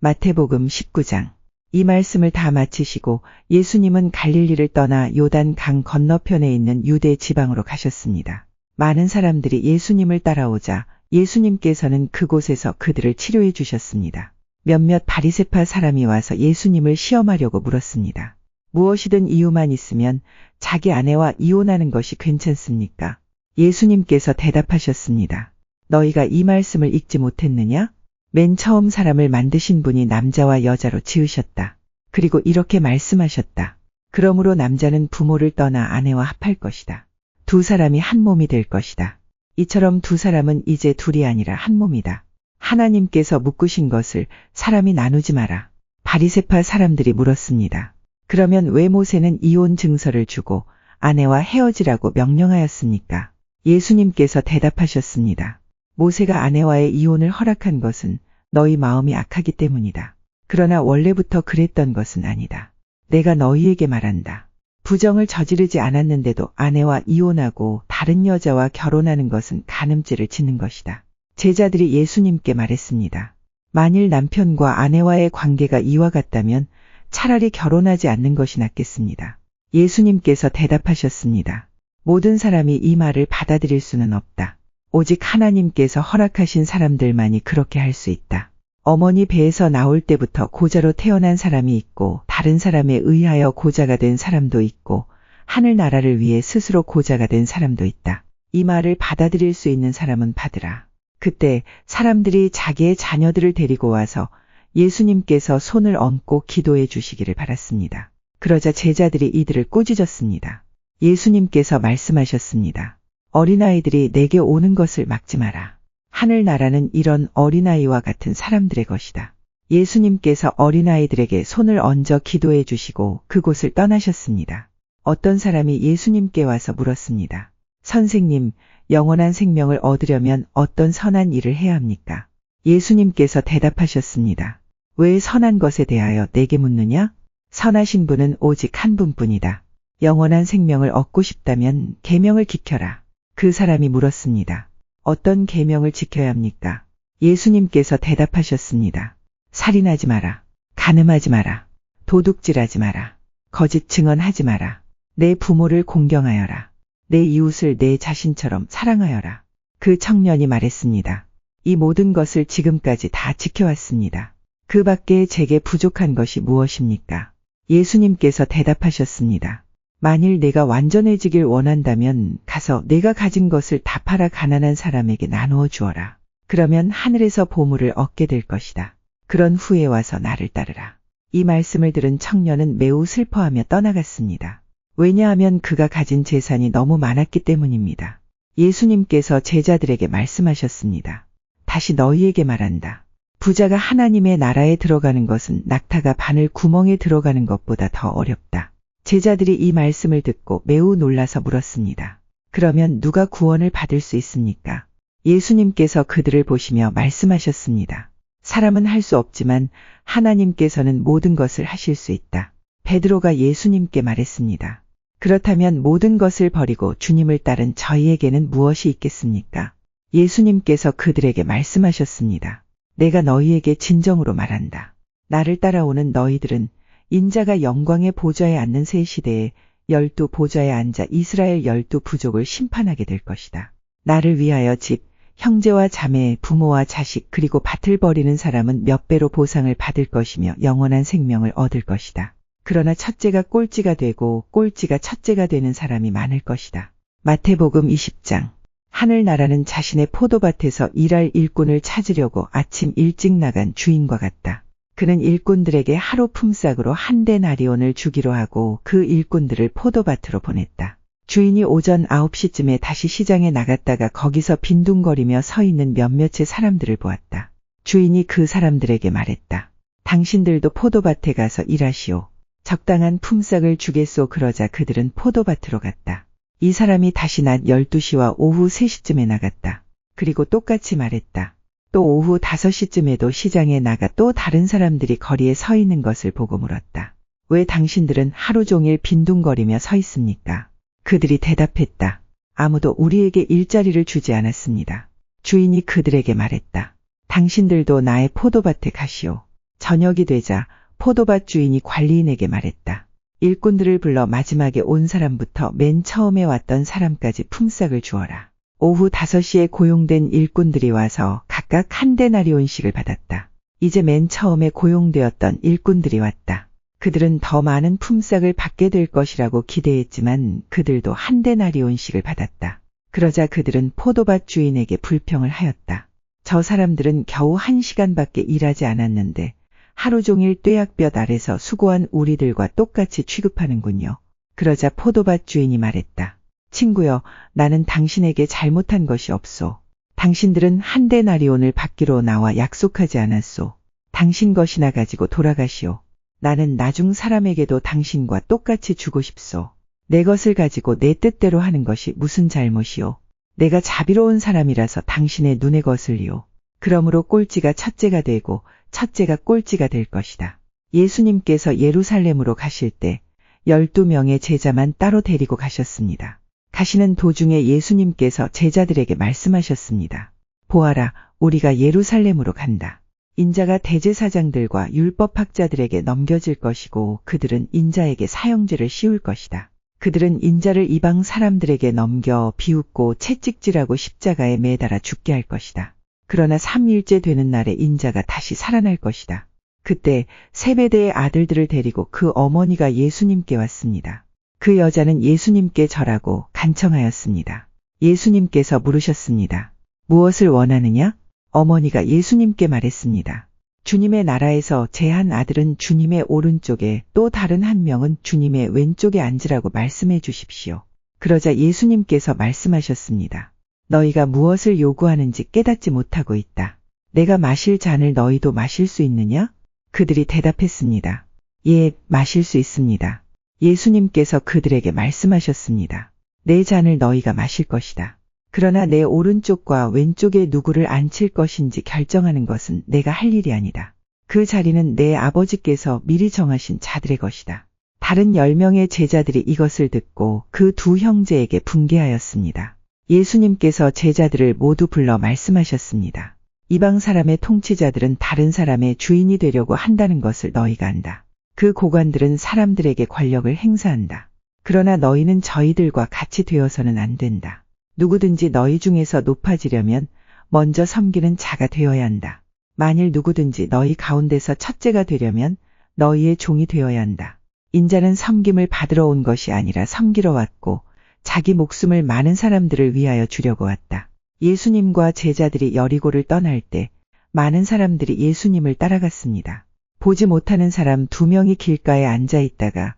마태복음 19장. 이 말씀을 다 마치시고 예수님은 갈릴리를 떠나 요단 강 건너편에 있는 유대 지방으로 가셨습니다. 많은 사람들이 예수님을 따라오자 예수님께서는 그곳에서 그들을 치료해 주셨습니다. 몇몇 바리세파 사람이 와서 예수님을 시험하려고 물었습니다. 무엇이든 이유만 있으면 자기 아내와 이혼하는 것이 괜찮습니까? 예수님께서 대답하셨습니다. 너희가 이 말씀을 읽지 못했느냐? 맨 처음 사람을 만드신 분이 남자와 여자로 지으셨다. 그리고 이렇게 말씀하셨다. 그러므로 남자는 부모를 떠나 아내와 합할 것이다. 두 사람이 한 몸이 될 것이다. 이처럼 두 사람은 이제 둘이 아니라 한 몸이다. 하나님께서 묶으신 것을 사람이 나누지 마라. 바리세파 사람들이 물었습니다. 그러면 왜 모세는 이혼 증서를 주고 아내와 헤어지라고 명령하였습니까? 예수님께서 대답하셨습니다. 모세가 아내와의 이혼을 허락한 것은 너희 마음이 악하기 때문이다. 그러나 원래부터 그랬던 것은 아니다. 내가 너희에게 말한다. 부정을 저지르지 않았는데도 아내와 이혼하고 다른 여자와 결혼하는 것은 간음죄를 짓는 것이다. 제자들이 예수님께 말했습니다. 만일 남편과 아내와의 관계가 이와 같다면 차라리 결혼하지 않는 것이 낫겠습니다. 예수님께서 대답하셨습니다. 모든 사람이 이 말을 받아들일 수는 없다. 오직 하나님께서 허락하신 사람들만이 그렇게 할 수 있다. 어머니 배에서 나올 때부터 고자로 태어난 사람이 있고 다른 사람에 의하여 고자가 된 사람도 있고 하늘나라를 위해 스스로 고자가 된 사람도 있다. 이 말을 받아들일 수 있는 사람은 받으라. 그때 사람들이 자기의 자녀들을 데리고 와서 예수님께서 손을 얹고 기도해 주시기를 바랐습니다. 그러자 제자들이 이들을 꾸짖었습니다. 예수님께서 말씀하셨습니다. 어린아이들이 내게 오는 것을 막지 마라. 하늘나라는 이런 어린아이와 같은 사람들의 것이다. 예수님께서 어린아이들에게 손을 얹어 기도해 주시고 그곳을 떠나셨습니다. 어떤 사람이 예수님께 와서 물었습니다. 선생님, 영원한 생명을 얻으려면 어떤 선한 일을 해야 합니까? 예수님께서 대답하셨습니다. 왜 선한 것에 대하여 내게 묻느냐? 선하신 분은 오직 한 분뿐이다. 영원한 생명을 얻고 싶다면 계명을 지켜라. 그 사람이 물었습니다. 어떤 계명을 지켜야 합니까? 예수님께서 대답하셨습니다. 살인하지 마라. 가늠하지 마라. 도둑질하지 마라. 거짓 증언하지 마라. 내 부모를 공경하여라. 내 이웃을 내 자신처럼 사랑하여라. 그 청년이 말했습니다. 이 모든 것을 지금까지 다 지켜왔습니다. 그 밖에 제게 부족한 것이 무엇입니까? 예수님께서 대답하셨습니다. 만일 내가 완전해지길 원한다면 가서 내가 가진 것을 다 팔아 가난한 사람에게 나누어 주어라. 그러면 하늘에서 보물을 얻게 될 것이다. 그런 후에 와서 나를 따르라. 이 말씀을 들은 청년은 매우 슬퍼하며 떠나갔습니다. 왜냐하면 그가 가진 재산이 너무 많았기 때문입니다. 예수님께서 제자들에게 말씀하셨습니다. 다시 너희에게 말한다. 부자가 하나님의 나라에 들어가는 것은 낙타가 바늘 구멍에 들어가는 것보다 더 어렵다. 제자들이 이 말씀을 듣고 매우 놀라서 물었습니다. 그러면 누가 구원을 받을 수 있습니까? 예수님께서 그들을 보시며 말씀하셨습니다. 사람은 할 수 없지만 하나님께서는 모든 것을 하실 수 있다. 베드로가 예수님께 말했습니다. 그렇다면 모든 것을 버리고 주님을 따른 저희에게는 무엇이 있겠습니까? 예수님께서 그들에게 말씀하셨습니다. 내가 너희에게 진정으로 말한다. 나를 따라오는 너희들은 인자가 영광의 보좌에 앉는 새 시대에 열두 보좌에 앉아 이스라엘 열두 부족을 심판하게 될 것이다. 나를 위하여 집, 형제와 자매, 부모와 자식 그리고 밭을 버리는 사람은 몇 배로 보상을 받을 것이며 영원한 생명을 얻을 것이다. 그러나 첫째가 꼴찌가 되고 꼴찌가 첫째가 되는 사람이 많을 것이다. 마태복음 20장 하늘나라는 자신의 포도밭에서 일할 일꾼을 찾으려고 아침 일찍 나간 주인과 같다. 그는 일꾼들에게 하루 품삯으로 한 데나리온을 주기로 하고 그 일꾼들을 포도밭으로 보냈다. 주인이 오전 9시쯤에 다시 시장에 나갔다가 거기서 빈둥거리며 서 있는 몇몇의 사람들을 보았다. 주인이 그 사람들에게 말했다. 당신들도 포도밭에 가서 일하시오. 적당한 품삯을 주겠소 그러자 그들은 포도밭으로 갔다. 이 사람이 다시 낮 12시와 오후 3시쯤에 나갔다. 그리고 똑같이 말했다. 또 오후 5시쯤에도 시장에 나가 또 다른 사람들이 거리에 서 있는 것을 보고 물었다. 왜 당신들은 하루 종일 빈둥거리며 서 있습니까? 그들이 대답했다. 아무도 우리에게 일자리를 주지 않았습니다. 주인이 그들에게 말했다. 당신들도 나의 포도밭에 가시오. 저녁이 되자 포도밭 주인이 관리인에게 말했다. 일꾼들을 불러 마지막에 온 사람부터 맨 처음에 왔던 사람까지 품삯을 주어라. 오후 5시에 고용된 일꾼들이 와서 각각 한 데나리온씩을 받았다. 이제 맨 처음에 고용되었던 일꾼들이 왔다. 그들은 더 많은 품삯을 받게 될 것이라고 기대했지만 그들도 한 데나리온씩을 받았다. 그러자 그들은 포도밭 주인에게 불평을 하였다. 저 사람들은 겨우 한 시간밖에 일하지 않았는데 하루 종일 뙤약볕 아래서 수고한 우리들과 똑같이 취급하는군요. 그러자 포도밭 주인이 말했다. 친구여, 나는 당신에게 잘못한 것이 없소. 당신들은 한 데나리온을 받기로 나와 약속하지 않았소. 당신 것이나 가지고 돌아가시오. 나는 나중 사람에게도 당신과 똑같이 주고 싶소. 내 것을 가지고 내 뜻대로 하는 것이 무슨 잘못이오. 내가 자비로운 사람이라서 당신의 눈에 거슬리오. 그러므로 꼴찌가 첫째가 되고 첫째가 꼴찌가 될 것이다. 예수님께서 예루살렘으로 가실 때 12명의 제자만 따로 데리고 가셨습니다. 가시는 도중에 예수님께서 제자들에게 말씀하셨습니다. 보아라, 우리가 예루살렘으로 간다. 인자가 대제사장들과 율법학자들에게 넘겨질 것이고 그들은 인자에게 사형죄를 씌울 것이다. 그들은 인자를 이방 사람들에게 넘겨 비웃고 채찍질하고 십자가에 매달아 죽게 할 것이다. 그러나 3일째 되는 날에 인자가 다시 살아날 것이다. 그때 세베대의 아들들을 데리고 그 어머니가 예수님께 왔습니다. 그 여자는 예수님께 절하고 간청하였습니다. 예수님께서 물으셨습니다. 무엇을 원하느냐? 어머니가 예수님께 말했습니다. 주님의 나라에서 제 한 아들은 주님의 오른쪽에 또 다른 한 명은 주님의 왼쪽에 앉으라고 말씀해 주십시오. 그러자 예수님께서 말씀하셨습니다. 너희가 무엇을 요구하는지 깨닫지 못하고 있다. 내가 마실 잔을 너희도 마실 수 있느냐? 그들이 대답했습니다. 예, 마실 수 있습니다. 예수님께서 그들에게 말씀하셨습니다. 내 잔을 너희가 마실 것이다. 그러나 내 오른쪽과 왼쪽에 누구를 앉힐 것인지 결정하는 것은 내가 할 일이 아니다. 그 자리는 내 아버지께서 미리 정하신 자들의 것이다. 다른 10명의 제자들이 이것을 듣고 그 두 형제에게 분개하였습니다. 예수님께서 제자들을 모두 불러 말씀하셨습니다. 이방 사람의 통치자들은 다른 사람의 주인이 되려고 한다는 것을 너희가 안다. 그 고관들은 사람들에게 권력을 행사한다. 그러나 너희는 저희들과 같이 되어서는 안 된다. 누구든지 너희 중에서 높아지려면 먼저 섬기는 자가 되어야 한다. 만일 누구든지 너희 가운데서 첫째가 되려면 너희의 종이 되어야 한다. 인자는 섬김을 받으러 온 것이 아니라 섬기러 왔고 자기 목숨을 많은 사람들을 위하여 주려고 왔다. 예수님과 제자들이 여리고를 떠날 때 많은 사람들이 예수님을 따라갔습니다. 보지 못하는 사람 두 명이 길가에 앉아 있다가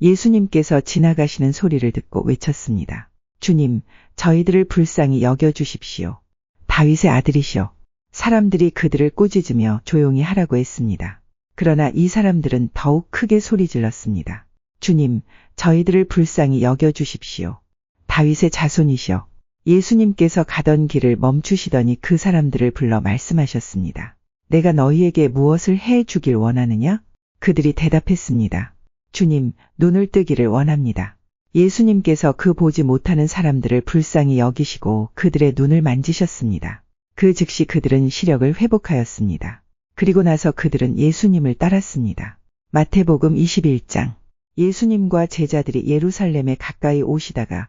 예수님께서 지나가시는 소리를 듣고 외쳤습니다. 주님, 저희들을 불쌍히 여겨 주십시오. 다윗의 아들이시여. 사람들이 그들을 꾸짖으며 조용히 하라고 했습니다. 그러나 이 사람들은 더욱 크게 소리 질렀습니다. 주님, 저희들을 불쌍히 여겨 주십시오. 다윗의 자손이시여. 예수님께서 가던 길을 멈추시더니 그 사람들을 불러 말씀하셨습니다. 내가 너희에게 무엇을 해 주길 원하느냐? 그들이 대답했습니다. 주님, 눈을 뜨기를 원합니다. 예수님께서 그 보지 못하는 사람들을 불쌍히 여기시고 그들의 눈을 만지셨습니다. 그 즉시 그들은 시력을 회복하였습니다. 그리고 나서 그들은 예수님을 따랐습니다. 마태복음 21장 예수님과 제자들이 예루살렘에 가까이 오시다가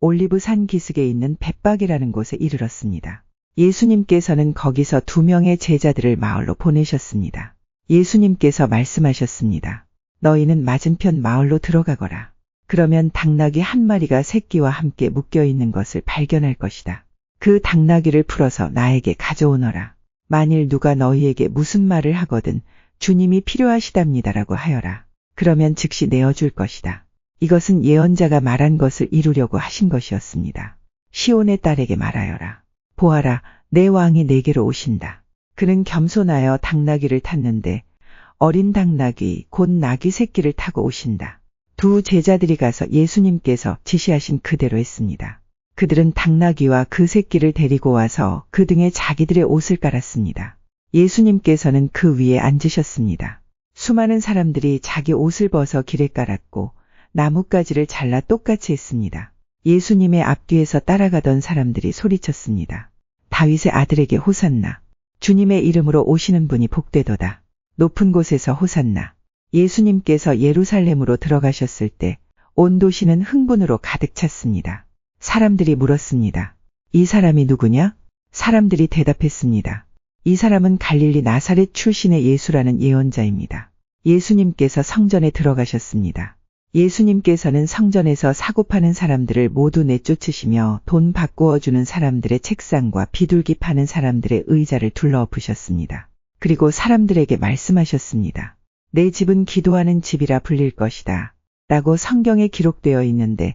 올리브 산 기슭에 있는 벳박이라는 곳에 이르렀습니다. 예수님께서는 거기서 두 명의 제자들을 마을로 보내셨습니다. 예수님께서 말씀하셨습니다. 너희는 맞은편 마을로 들어가거라. 그러면 당나귀 한 마리가 새끼와 함께 묶여 있는 것을 발견할 것이다. 그 당나귀를 풀어서 나에게 가져오너라. 만일 누가 너희에게 무슨 말을 하거든 주님이 필요하시답니다라고 하여라. 그러면 즉시 내어줄 것이다. 이것은 예언자가 말한 것을 이루려고 하신 것이었습니다. 시온의 딸에게 말하여라. 보아라, 내 왕이 내게로 오신다. 그는 겸손하여 당나귀를 탔는데 어린 당나귀 곧 나귀 새끼를 타고 오신다. 두 제자들이 가서 예수님께서 지시하신 그대로 했습니다. 그들은 당나귀와 그 새끼를 데리고 와서 그 등에 자기들의 옷을 깔았습니다. 예수님께서는 그 위에 앉으셨습니다. 수많은 사람들이 자기 옷을 벗어 길에 깔았고 나뭇가지를 잘라 똑같이 했습니다. 예수님의 앞뒤에서 따라가던 사람들이 소리쳤습니다. 다윗의 아들에게 호산나. 주님의 이름으로 오시는 분이 복되도다. 높은 곳에서 호산나. 예수님께서 예루살렘으로 들어가셨을 때 온 도시는 흥분으로 가득 찼습니다. 사람들이 물었습니다. 이 사람이 누구냐? 사람들이 대답했습니다. 이 사람은 갈릴리 나사렛 출신의 예수라는 예언자입니다. 예수님께서 성전에 들어가셨습니다. 예수님께서는 성전에서 사고 파는 사람들을 모두 내쫓으시며 돈 바꾸어 주는 사람들의 책상과 비둘기 파는 사람들의 의자를 둘러엎으셨습니다. 그리고 사람들에게 말씀하셨습니다. 내 집은 기도하는 집이라 불릴 것이다. 라고 성경에 기록되어 있는데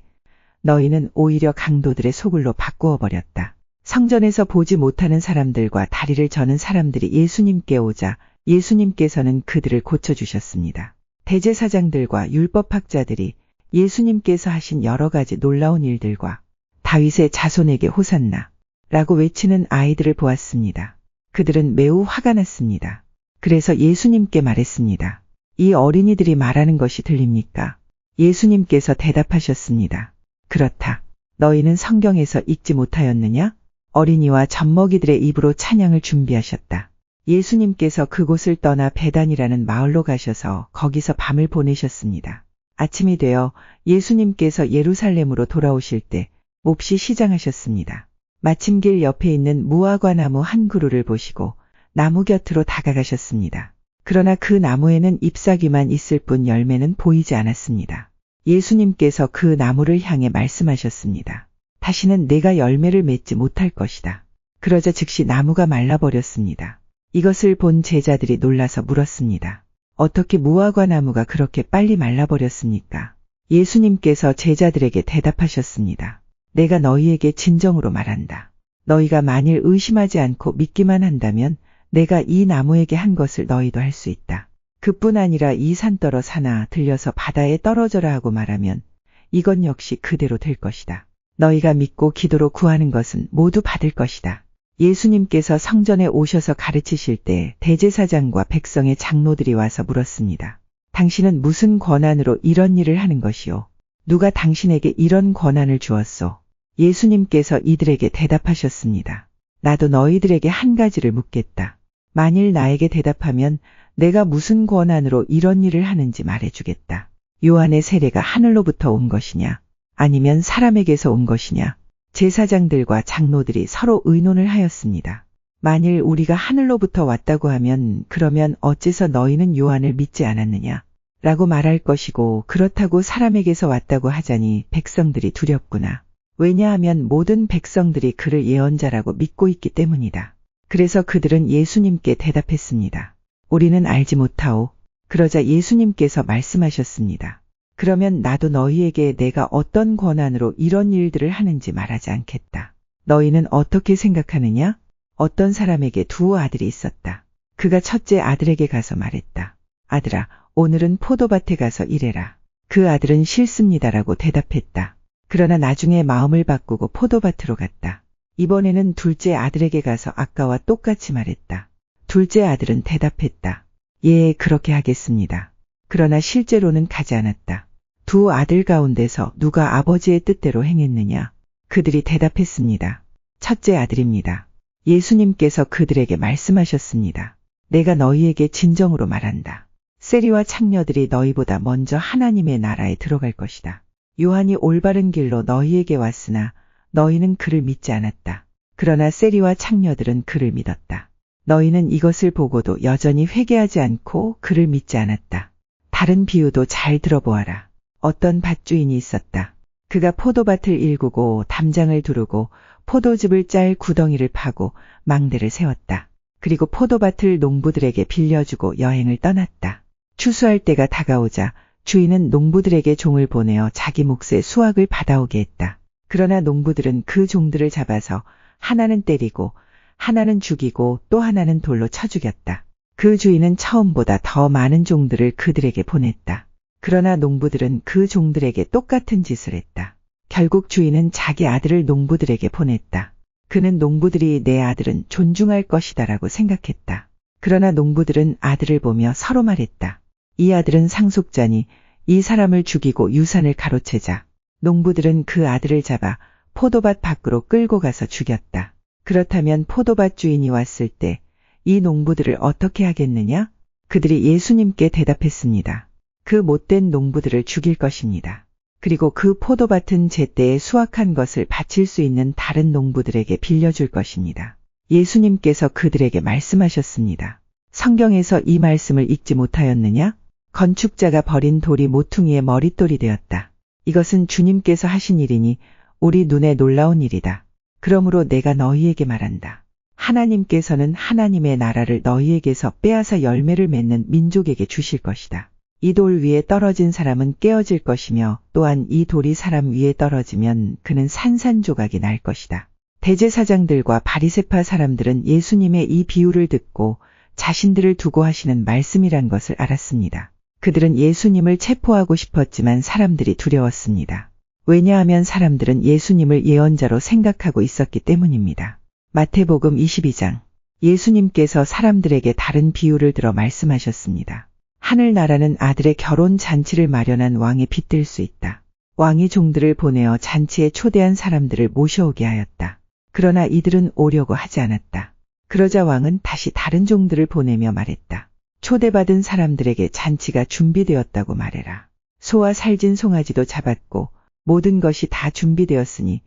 너희는 오히려 강도들의 소굴로 바꾸어 버렸다. 성전에서 보지 못하는 사람들과 다리를 저는 사람들이 예수님께 오자 예수님께서는 그들을 고쳐주셨습니다. 대제사장들과 율법학자들이 예수님께서 하신 여러 가지 놀라운 일들과 다윗의 자손에게 호산나 라고 외치는 아이들을 보았습니다. 그들은 매우 화가 났습니다. 그래서 예수님께 말했습니다. 이 어린이들이 말하는 것이 들립니까? 예수님께서 대답하셨습니다. 그렇다. 너희는 성경에서 읽지 못하였느냐? 어린이와 젖먹이들의 입으로 찬양을 준비하셨다. 예수님께서 그곳을 떠나 베단이라는 마을로 가셔서 거기서 밤을 보내셨습니다. 아침이 되어 예수님께서 예루살렘으로 돌아오실 때 몹시 시장하셨습니다. 마침 길 옆에 있는 무화과 나무 한 그루를 보시고 나무 곁으로 다가가셨습니다. 그러나 그 나무에는 잎사귀만 있을 뿐 열매는 보이지 않았습니다. 예수님께서 그 나무를 향해 말씀하셨습니다. 다시는 내가 열매를 맺지 못할 것이다. 그러자 즉시 나무가 말라버렸습니다. 이것을 본 제자들이 놀라서 물었습니다. 어떻게 무화과 나무가 그렇게 빨리 말라버렸습니까? 예수님께서 제자들에게 대답하셨습니다. 내가 너희에게 진정으로 말한다. 너희가 만일 의심하지 않고 믿기만 한다면 내가 이 나무에게 한 것을 너희도 할 수 있다. 그뿐 아니라 이 산더러 사나 들려서 바다에 떨어져라 하고 말하면 이건 역시 그대로 될 것이다. 너희가 믿고 기도로 구하는 것은 모두 받을 것이다. 예수님께서 성전에 오셔서 가르치실 때 대제사장과 백성의 장로들이 와서 물었습니다. 당신은 무슨 권한으로 이런 일을 하는 것이오? 누가 당신에게 이런 권한을 주었소? 예수님께서 이들에게 대답하셨습니다. 나도 너희들에게 한 가지를 묻겠다. 만일 나에게 대답하면 내가 무슨 권한으로 이런 일을 하는지 말해주겠다. 요한의 세례가 하늘로부터 온 것이냐? 아니면 사람에게서 온 것이냐? 제사장들과 장로들이 서로 의논을 하였습니다. 만일 우리가 하늘로부터 왔다고 하면 그러면 어째서 너희는 요한을 믿지 않았느냐? 라고 말할 것이고 그렇다고 사람에게서 왔다고 하자니 백성들이 두렵구나. 왜냐하면 모든 백성들이 그를 예언자라고 믿고 있기 때문이다. 그래서 그들은 예수님께 대답했습니다. 우리는 알지 못하오. 그러자 예수님께서 말씀하셨습니다. 그러면 나도 너희에게 내가 어떤 권한으로 이런 일들을 하는지 말하지 않겠다. 너희는 어떻게 생각하느냐? 어떤 사람에게 두 아들이 있었다. 그가 첫째 아들에게 가서 말했다. 아들아, 오늘은 포도밭에 가서 일해라. 그 아들은 싫습니다라고 대답했다. 그러나 나중에 마음을 바꾸고 포도밭으로 갔다. 이번에는 둘째 아들에게 가서 아까와 똑같이 말했다. 둘째 아들은 대답했다. 예, 그렇게 하겠습니다. 그러나 실제로는 가지 않았다. 두 아들 가운데서 누가 아버지의 뜻대로 행했느냐? 그들이 대답했습니다. 첫째 아들입니다. 예수님께서 그들에게 말씀하셨습니다. 내가 너희에게 진정으로 말한다. 세리와 창녀들이 너희보다 먼저 하나님의 나라에 들어갈 것이다. 요한이 올바른 길로 너희에게 왔으나 너희는 그를 믿지 않았다. 그러나 세리와 창녀들은 그를 믿었다. 너희는 이것을 보고도 여전히 회개하지 않고 그를 믿지 않았다. 다른 비유도 잘 들어보아라. 어떤 밭주인이 있었다. 그가 포도밭을 일구고 담장을 두르고 포도즙을 짤 구덩이를 파고 망대를 세웠다. 그리고 포도밭을 농부들에게 빌려주고 여행을 떠났다. 추수할 때가 다가오자 주인은 농부들에게 종을 보내어 자기 몫의 수확을 받아오게 했다. 그러나 농부들은 그 종들을 잡아서 하나는 때리고 하나는 죽이고 또 하나는 돌로 쳐 죽였다. 그 주인은 처음보다 더 많은 종들을 그들에게 보냈다. 그러나 농부들은 그 종들에게 똑같은 짓을 했다. 결국 주인은 자기 아들을 농부들에게 보냈다. 그는 농부들이 내 아들은 존중할 것이다라고 생각했다. 그러나 농부들은 아들을 보며 서로 말했다. 이 아들은 상속자니 이 사람을 죽이고 유산을 가로채자. 농부들은 그 아들을 잡아 포도밭 밖으로 끌고 가서 죽였다. 그렇다면 포도밭 주인이 왔을 때 이 농부들을 어떻게 하겠느냐? 그들이 예수님께 대답했습니다. 그 못된 농부들을 죽일 것입니다. 그리고 그 포도밭은 제때에 수확한 것을 바칠 수 있는 다른 농부들에게 빌려줄 것입니다. 예수님께서 그들에게 말씀하셨습니다. 성경에서 이 말씀을 읽지 못하였느냐? 건축자가 버린 돌이 모퉁이의 머릿돌이 되었다. 이것은 주님께서 하신 일이니 우리 눈에 놀라운 일이다. 그러므로 내가 너희에게 말한다. 하나님께서는 하나님의 나라를 너희에게서 빼앗아 열매를 맺는 민족에게 주실 것이다. 이 돌 위에 떨어진 사람은 깨어질 것이며 또한 이 돌이 사람 위에 떨어지면 그는 산산조각이 날 것이다. 대제사장들과 바리세파 사람들은 예수님의 이 비유를 듣고 자신들을 두고 하시는 말씀이란 것을 알았습니다. 그들은 예수님을 체포하고 싶었지만 사람들이 두려웠습니다. 왜냐하면 사람들은 예수님을 예언자로 생각하고 있었기 때문입니다. 마태복음 22장 예수님께서 사람들에게 다른 비유를 들어 말씀하셨습니다. 하늘나라는 아들의 결혼 잔치를 마련한 왕에 빗댈 수 있다. 왕이 종들을 보내어 잔치에 초대한 사람들을 모셔오게 하였다. 그러나 이들은 오려고 하지 않았다. 그러자 왕은 다시 다른 종들을 보내며 말했다. 초대받은 사람들에게 잔치가 준비되었다고 말해라. 소와 살진 송아지도 잡았고 모든 것이 다 준비되었으니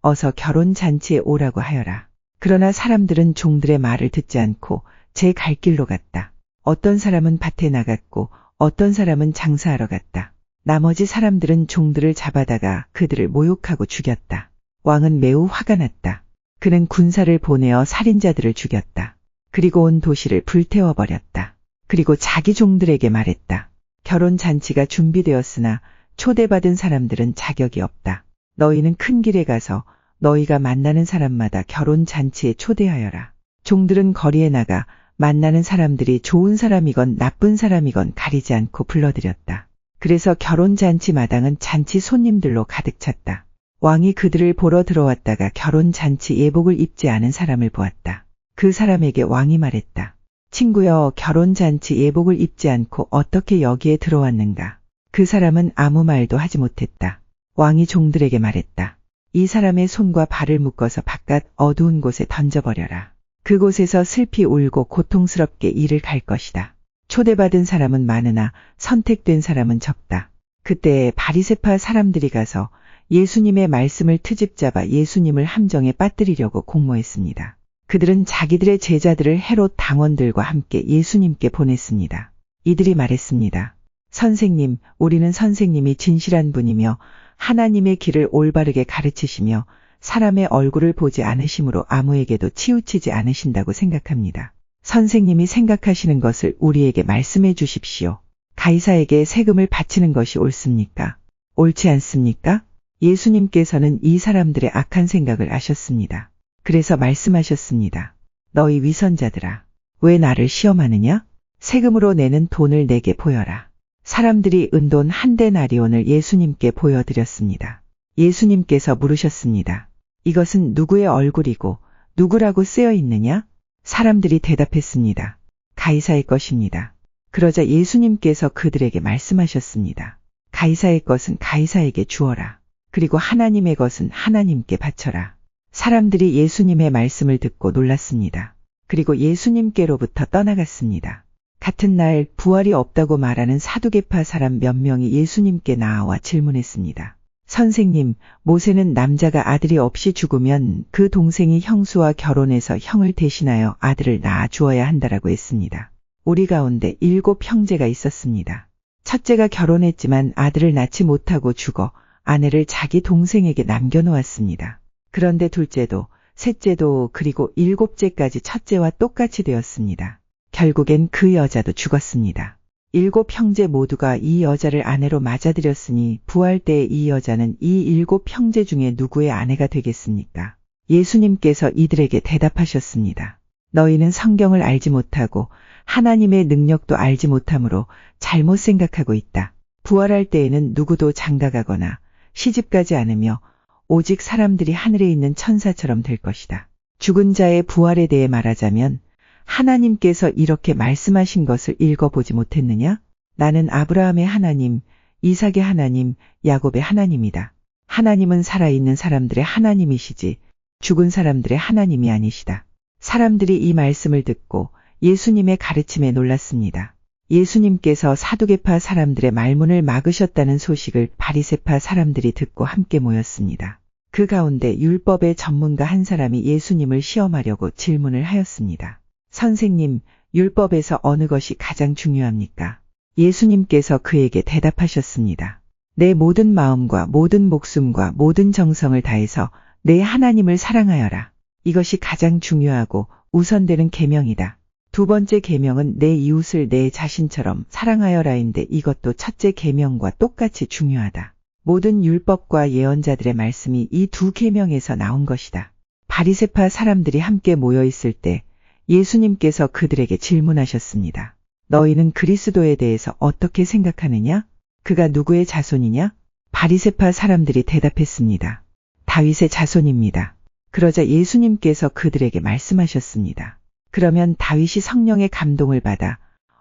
어서 결혼 잔치에 오라고 하여라. 그러나 사람들은 종들의 말을 듣지 않고 제 갈 길로 갔다. 어떤 사람은 밭에 나갔고 어떤 사람은 장사하러 갔다. 나머지 사람들은 종들을 잡아다가 그들을 모욕하고 죽였다. 왕은 매우 화가 났다. 그는 군사를 보내어 살인자들을 죽였다. 그리고 온 도시를 불태워버렸다. 그리고 자기 종들에게 말했다. 결혼 잔치가 준비되었으나 초대받은 사람들은 자격이 없다. 너희는 큰 길에 가서 너희가 만나는 사람마다 결혼 잔치에 초대하여라. 종들은 거리에 나가 만나는 사람들이 좋은 사람이건 나쁜 사람이건 가리지 않고 불러들였다. 그래서 결혼 잔치 마당은 잔치 손님들로 가득 찼다. 왕이 그들을 보러 들어왔다가 결혼 잔치 예복을 입지 않은 사람을 보았다. 그 사람에게 왕이 말했다. 친구여 결혼 잔치 예복을 입지 않고 어떻게 여기에 들어왔는가? 그 사람은 아무 말도 하지 못했다. 왕이 종들에게 말했다. 이 사람의 손과 발을 묶어서 바깥 어두운 곳에 던져버려라. 그곳에서 슬피 울고 고통스럽게 일을 갈 것이다. 초대받은 사람은 많으나 선택된 사람은 적다. 그때 바리세파 사람들이 가서 예수님의 말씀을 트집 잡아 예수님을 함정에 빠뜨리려고 공모했습니다. 그들은 자기들의 제자들을 헤롯 당원들과 함께 예수님께 보냈습니다. 이들이 말했습니다. 선생님, 우리는 선생님이 진실한 분이며 하나님의 길을 올바르게 가르치시며 사람의 얼굴을 보지 않으심으로 아무에게도 치우치지 않으신다고 생각합니다. 선생님이 생각하시는 것을 우리에게 말씀해 주십시오. 가이사에게 세금을 바치는 것이 옳습니까? 옳지 않습니까? 예수님께서는 이 사람들의 악한 생각을 아셨습니다. 그래서 말씀하셨습니다. 너희 위선자들아, 왜 나를 시험하느냐? 세금으로 내는 돈을 내게 보여라. 사람들이 은돈 한 데나리온을 예수님께 보여드렸습니다. 예수님께서 물으셨습니다. 이것은 누구의 얼굴이고 누구라고 쓰여 있느냐? 사람들이 대답했습니다. 가이사의 것입니다. 그러자 예수님께서 그들에게 말씀하셨습니다. 가이사의 것은 가이사에게 주어라. 그리고 하나님의 것은 하나님께 바쳐라. 사람들이 예수님의 말씀을 듣고 놀랐습니다. 그리고 예수님께로부터 떠나갔습니다. 같은 날 부활이 없다고 말하는 사두개파 사람 몇 명이 예수님께 나와 질문했습니다. 선생님, 모세는 남자가 아들이 없이 죽으면 그 동생이 형수와 결혼해서 형을 대신하여 아들을 낳아 주어야 한다라고 했습니다. 우리 가운데 일곱 형제가 있었습니다. 첫째가 결혼했지만 아들을 낳지 못하고 죽어 아내를 자기 동생에게 남겨놓았습니다. 그런데 둘째도, 셋째도, 그리고 일곱째까지 첫째와 똑같이 되었습니다. 결국엔 그 여자도 죽었습니다. 일곱 형제 모두가 이 여자를 아내로 맞아들였으니 부활 때 이 여자는 이 일곱 형제 중에 누구의 아내가 되겠습니까? 예수님께서 이들에게 대답하셨습니다. 너희는 성경을 알지 못하고 하나님의 능력도 알지 못하므로 잘못 생각하고 있다. 부활할 때에는 누구도 장가가거나 시집가지 않으며 오직 사람들이 하늘에 있는 천사처럼 될 것이다. 죽은 자의 부활에 대해 말하자면 하나님께서 이렇게 말씀하신 것을 읽어보지 못했느냐? 나는 아브라함의 하나님, 이삭의 하나님, 야곱의 하나님이다. 하나님은 살아있는 사람들의 하나님이시지 죽은 사람들의 하나님이 아니시다. 사람들이 이 말씀을 듣고 예수님의 가르침에 놀랐습니다. 예수님께서 사두개파 사람들의 말문을 막으셨다는 소식을 바리세파 사람들이 듣고 함께 모였습니다. 그 가운데 율법의 전문가 한 사람이 예수님을 시험하려고 질문을 하였습니다. 선생님, 율법에서 어느 것이 가장 중요합니까? 예수님께서 그에게 대답하셨습니다. 내 모든 마음과 모든 목숨과 모든 정성을 다해서 내 하나님을 사랑하여라. 이것이 가장 중요하고 우선되는 계명이다. 두 번째 계명은 내 이웃을 내 자신처럼 사랑하여라인데 이것도 첫째 계명과 똑같이 중요하다. 모든 율법과 예언자들의 말씀이 이 두 계명에서 나온 것이다. 바리세파 사람들이 함께 모여 있을 때 예수님께서 그들에게 질문하셨습니다. 너희는 그리스도에 대해서 어떻게 생각하느냐? 그가 누구의 자손이냐? 바리세파 사람들이 대답했습니다. 다윗의 자손입니다. 그러자 예수님께서 그들에게 말씀하셨습니다. 그러면 다윗이 성령의 감동을 받아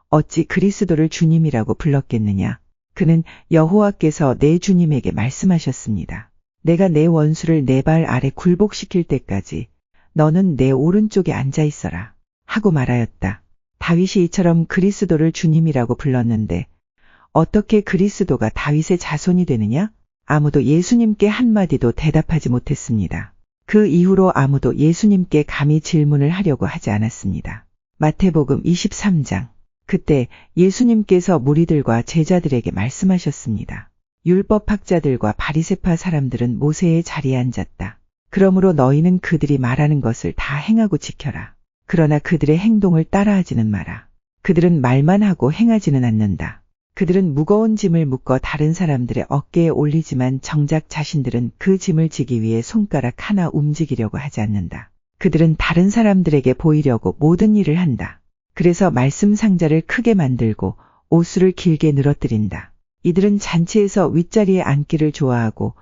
어찌 그리스도를 주님이라고 불렀겠느냐? 그는 여호와께서 내 주님에게 말씀하셨습니다. 내가 내 원수를 내 발 아래 굴복시킬 때까지 너는 내 오른쪽에 앉아 있어라. 하고 말하였다. 다윗이 이처럼 그리스도를 주님이라고 불렀는데 어떻게 그리스도가 다윗의 자손이 되느냐? 아무도 예수님께 한마디도 대답하지 못했습니다. 그 이후로 아무도 예수님께 감히 질문을 하려고 하지 않았습니다. 마태복음 23장. 그때 예수님께서 무리들과 제자들에게 말씀하셨습니다. 율법학자들과 바리세파 사람들은 모세의 자리에 앉았다. 그러므로 너희는 그들이 말하는 것을 다 행하고 지켜라. 그러나 그들의 행동을 따라하지는 마라. 그들은 말만 하고 행하지는 않는다. 그들은 무거운 짐을 묶어 다른 사람들의 어깨에 올리지만 정작 자신들은 그 짐을 지기 위해 손가락 하나 움직이려고 하지 않는다. 그들은 다른 사람들에게 보이려고 모든 일을 한다. 그래서 말씀 상자를 크게 만들고 옷수를 길게 늘어뜨린다. 이들은 잔치에서 윗자리에 앉기를 좋아하고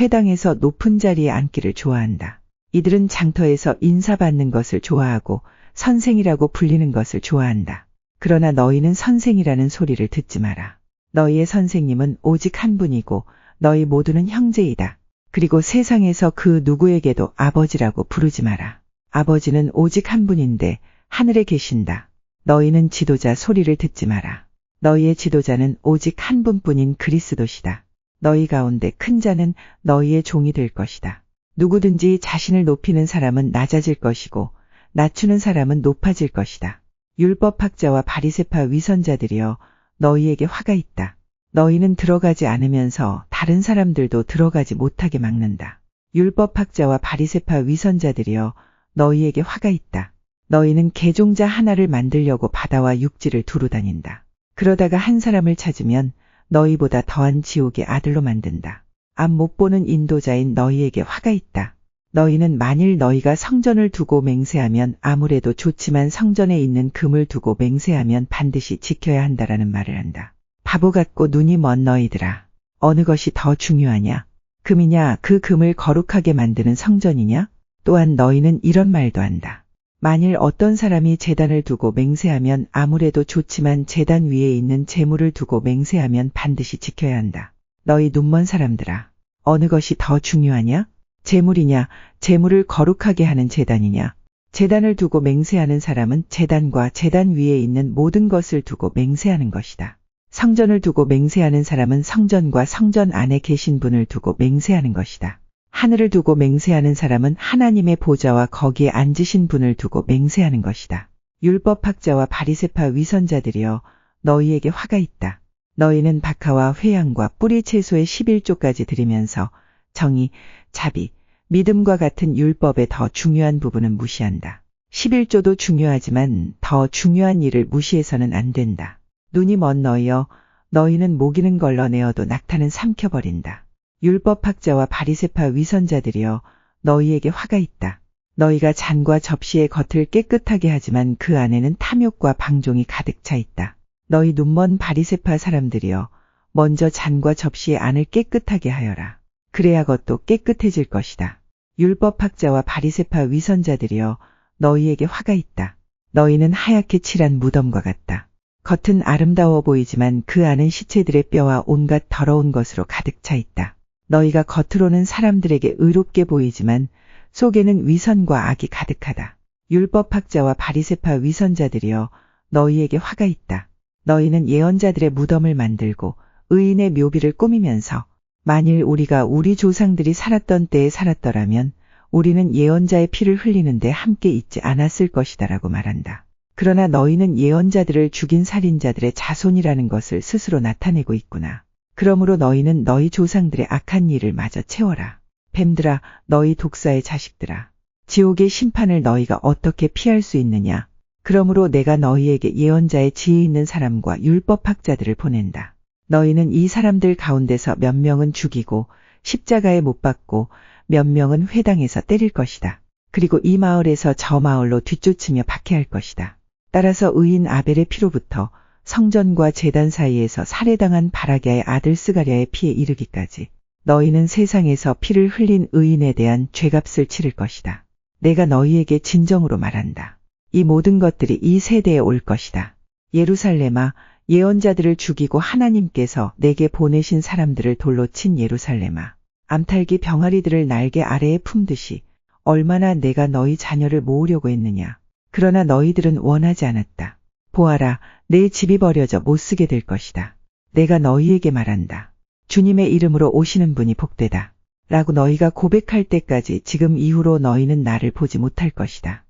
회당에서 높은 자리에 앉기를 좋아한다. 이들은 장터에서 인사받는 것을 좋아하고 선생이라고 불리는 것을 좋아한다. 그러나 너희는 선생이라는 소리를 듣지 마라. 너희의 선생님은 오직 한 분이고 너희 모두는 형제이다. 그리고 세상에서 그 누구에게도 아버지라고 부르지 마라. 아버지는 오직 한 분인데 하늘에 계신다. 너희는 지도자 소리를 듣지 마라. 너희의 지도자는 오직 한 분뿐인 그리스도시다. 너희 가운데 큰 자는 너희의 종이 될 것이다. 누구든지 자신을 높이는 사람은 낮아질 것이고 낮추는 사람은 높아질 것이다. 율법학자와 바리세파 위선자들이여 너희에게 화가 있다. 너희는 들어가지 않으면서 다른 사람들도 들어가지 못하게 막는다. 율법학자와 바리세파 위선자들이여 너희에게 화가 있다. 너희는 개종자 하나를 만들려고 바다와 육지를 두루 다닌다. 그러다가 한 사람을 찾으면 너희보다 더한 지옥의 아들로 만든다. 앞 못 보는 인도자인 너희에게 화가 있다. 너희는 만일 너희가 성전을 두고 맹세하면 아무래도 좋지만 성전에 있는 금을 두고 맹세하면 반드시 지켜야 한다라는 말을 한다. 바보 같고 눈이 먼 너희들아. 어느 것이 더 중요하냐? 금이냐 그 금을 거룩하게 만드는 성전이냐? 또한 너희는 이런 말도 한다. 만일 어떤 사람이 재단을 두고 맹세하면 아무래도 좋지만 재단 위에 있는 재물을 두고 맹세하면 반드시 지켜야 한다. 너희 눈먼 사람들아. 어느 것이 더 중요하냐? 재물이냐, 재물을 거룩하게 하는 재단이냐. 재단을 두고 맹세하는 사람은 재단과 재단 위에 있는 모든 것을 두고 맹세하는 것이다. 성전을 두고 맹세하는 사람은 성전과 성전 안에 계신 분을 두고 맹세하는 것이다. 하늘을 두고 맹세하는 사람은 하나님의 보좌와 거기에 앉으신 분을 두고 맹세하는 것이다. 율법학자와 바리세파 위선자들이여 너희에게 화가 있다. 너희는 박하와 회양과 뿌리 채소의 11조까지 드리면서 정의, 자비, 믿음과 같은 율법의 더 중요한 부분은 무시한다. 11조도 중요하지만 더 중요한 일을 무시해서는 안 된다. 눈이 먼 너희여 너희는 모기는 걸러내어도 낙타는 삼켜버린다. 율법학자와 바리세파 위선자들이여 너희에게 화가 있다. 너희가 잔과 접시의 겉을 깨끗하게 하지만 그 안에는 탐욕과 방종이 가득 차 있다. 너희 눈먼 바리세파 사람들이여 먼저 잔과 접시의 안을 깨끗하게 하여라. 그래야 것도 깨끗해질 것이다. 율법학자와 바리세파 위선자들이여 너희에게 화가 있다. 너희는 하얗게 칠한 무덤과 같다. 겉은 아름다워 보이지만 그 안은 시체들의 뼈와 온갖 더러운 것으로 가득 차 있다. 너희가 겉으로는 사람들에게 의롭게 보이지만 속에는 위선과 악이 가득하다. 율법학자와 바리세파 위선자들이여 너희에게 화가 있다. 너희는 예언자들의 무덤을 만들고 의인의 묘비를 꾸미면서 만일 우리가 우리 조상들이 살았던 때에 살았더라면 우리는 예언자의 피를 흘리는데 함께 있지 않았을 것이다라고 말한다. 그러나 너희는 예언자들을 죽인 살인자들의 자손이라는 것을 스스로 나타내고 있구나. 그러므로 너희는 너희 조상들의 악한 일을 마저 채워라. 뱀들아, 너희 독사의 자식들아. 지옥의 심판을 너희가 어떻게 피할 수 있느냐? 그러므로 내가 너희에게 예언자의 지혜 있는 사람과 율법학자들을 보낸다. 너희는 이 사람들 가운데서 몇 명은 죽이고 십자가에 못 박고 몇 명은 회당에서 때릴 것이다. 그리고 이 마을에서 저 마을로 뒤쫓으며 박해할 것이다. 따라서 의인 아벨의 피로부터 성전과 재단 사이에서 살해당한 바라기아의 아들 스가랴의 피에 이르기까지 너희는 세상에서 피를 흘린 의인에 대한 죄값을 치를 것이다. 내가 너희에게 진정으로 말한다. 이 모든 것들이 이 세대에 올 것이다. 예루살렘아, 예언자들을 죽이고 하나님께서 내게 보내신 사람들을 돌로 친 예루살렘아. 암탈기 병아리들을 날개 아래에 품듯이 얼마나 내가 너희 자녀를 모으려고 했느냐. 그러나 너희들은 원하지 않았다. 보아라, 내 집이 버려져 못 쓰게 될 것이다. 내가 너희에게 말한다. 주님의 이름으로 오시는 분이 복되다. 라고 너희가 고백할 때까지 지금 이후로 너희는 나를 보지 못할 것이다.